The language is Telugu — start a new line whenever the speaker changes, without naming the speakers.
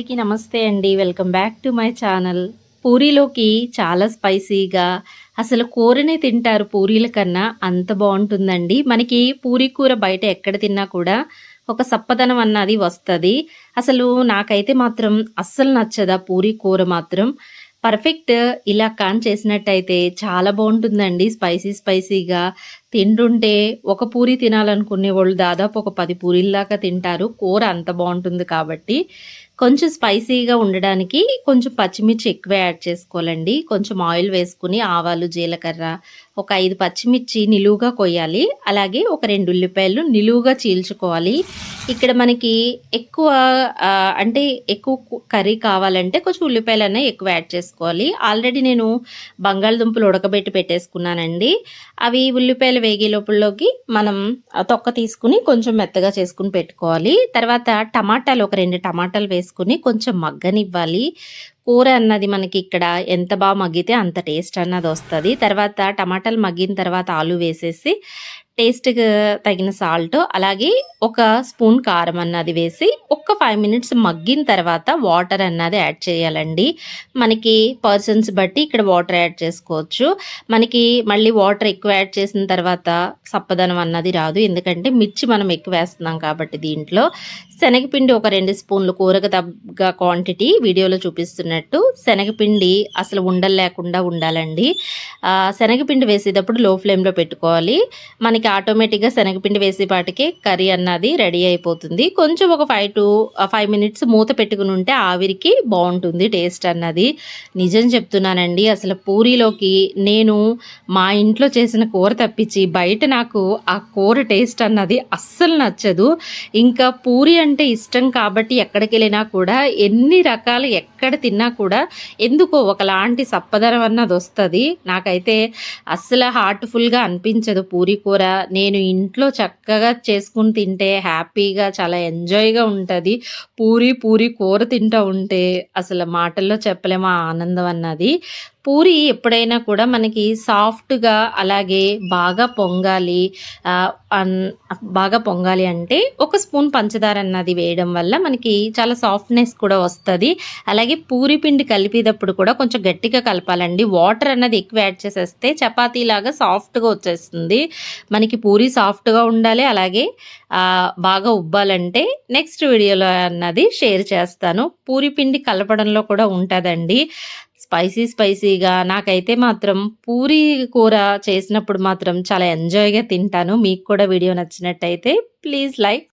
అందరికీ నమస్తే అండి. Welcome back to my channel. పూరీలోకి చాలా స్పైసీగా అసలు కూరనే తింటారు పూరీల కన్నా అంత బాగుంటుందండి. మనకి పూరీ కూర బయట ఎక్కడ తిన్నా కూడా ఒక సప్పదనం అన్నది వస్తుంది. అసలు నాకైతే మాత్రం అస్సలు నచ్చదా పూరీ కూర మాత్రం. పర్ఫెక్ట్ ఇలా కాన్ చేసినట్టయితే చాలా బాగుంటుందండి. స్పైసీ స్పైసీగా తిండుంటే ఒక పూరి తినాలనుకునే వాళ్ళు దాదాపు ఒక పది పూరీల్లాగా తింటారు. కూర అంత బాగుంటుంది కాబట్టి కొంచెం స్పైసీగా ఉండడానికి కొంచెం పచ్చిమిర్చి ఎక్కువ యాడ్ చేసుకోవాలండి. కొంచెం ఆయిల్ వేసుకుని ఆవాలు జీలకర్ర ఒక ఐదు పచ్చిమిర్చి నిలువుగా కొయ్యాలి. అలాగే ఒక రెండు ఉల్లిపాయలు నిలువుగా చీల్చుకోవాలి. ఇక్కడ మనకి ఎక్కువ అంటే ఎక్కువ కర్రీ కావాలంటే కొంచెం ఉల్లిపాయలు అనేవి ఎక్కువ యాడ్ చేసుకోవాలి. ఆల్రెడీ నేను బంగాళదుంపలు ఉడకబెట్టి పెట్టేసుకున్నానండి. అవి ఉల్లిపాయలు వేగే లోపలలోకి మనం తొక్క తీసుకుని కొంచెం మెత్తగా చేసుకుని పెట్టుకోవాలి. తర్వాత టమాటాలు ఒక రెండు టమాటాలు వేసుకుని కొంచెం మగ్గనివ్వాలి. కూర అన్నది మనకి ఇక్కడ ఎంత బాగా మగ్గితే అంత టేస్ట్ అన్నది వస్తుంది. తర్వాత టమాటాలు మగ్గిన తర్వాత ఆలు వేసేసి టేస్ట్కి తగిన సాల్ట్ అలాగే ఒక స్పూన్ కారం అన్నది వేసి ఒక ఫైవ్ మినిట్స్ మగ్గిన తర్వాత వాటర్ అన్నది యాడ్ చేయాలండి. మనకి పర్సన్స్ బట్టి ఇక్కడ వాటర్ యాడ్ చేసుకోవచ్చు. మనకి మళ్ళీ వాటర్ ఎక్కువ యాడ్ చేసిన తర్వాత సప్పదనం అన్నది రాదు. ఎందుకంటే మిర్చి మనం ఎక్కువ వేస్తున్నాం కాబట్టి దీంట్లో. శనగపిండి ఒక రెండు స్పూన్లు కూరకు తగ్గ క్వాంటిటీ వీడియోలో చూపిస్తున్నట్టు శనగపిండి అసలు ఉండలు లేకుండా ఉండాలండి శనగపిండి వేసేటప్పుడు లో ఫ్లేమ్లో పెట్టుకోవాలి. మనకి ఆటోమేటిక్గా శనగపిండి వేసేపాటికి కర్రీ అన్నది రెడీ అయిపోతుంది. కొంచెం ఒక ఫైవ్ టు ఫైవ్ మినిట్స్ మూత పెట్టుకుని ఉంటే ఆవిరికి బాగుంటుంది టేస్ట్ అన్నది. నిజం చెప్తున్నానండి అసలు పూరీలోకి నేను మా ఇంట్లో చేసిన కూర తప్పించి బయట నాకు ఆ కూర టేస్ట్ అన్నది అస్సలు నచ్చదు. ఇంకా పూరి అంటే ఇష్టం కాబట్టి ఎక్కడికి వెళ్ళినా కూడా ఎన్ని రకాలు ఎక్కడ తిన్నా కూడా ఎందుకో ఒకలాంటి సప్పదనం అన్నది వస్తుంది. నాకైతే అస్సలు హార్ట్ఫుల్గా అనిపించదు పూరి కూర. నేను ఇంట్లో చక్కగా చేసుకుని తింటే హ్యాపీగా చాలా ఎంజాయ్గా ఉంటుంది. పూరి పూరి కూర తింటూ ఉంటే అసలు మాటల్లో చెప్పలేము ఆనందం అన్నది. పూరి ఎప్పుడైనా కూడా మనకి సాఫ్ట్గా అలాగే బాగా పొంగాలి. అన్- బాగా పొంగాలి అంటే ఒక స్పూన్ పంచదార అన్నది వేయడం వల్ల మనకి చాలా సాఫ్ట్నెస్ కూడా వస్తుంది. అలాగే పూరి పిండి కలిపేటప్పుడు కూడా కొంచెం గట్టిగా కలపాలండి. వాటర్ అన్నది ఎక్కువ యాడ్ చేసేస్తే చపాతీలాగా సాఫ్ట్గా వచ్చేస్తుంది. మనకి పూరి సాఫ్ట్గా ఉండాలి అలాగే బాగా ఉబ్బాలంటే నెక్స్ట్ వీడియోలో అన్నది షేర్ చేస్తాను. పూరి పిండి కలపడంలో కూడా ఉంటుందండి. స్పైసీ స్పైసీగా నాకైతే మాత్రం పూరి కూర చేసినప్పుడు మాత్రం చాలా ఎంజాయ్గా తింటాను. మీకు కూడా వీడియో నచ్చినట్టయితే ప్లీజ్ లైక్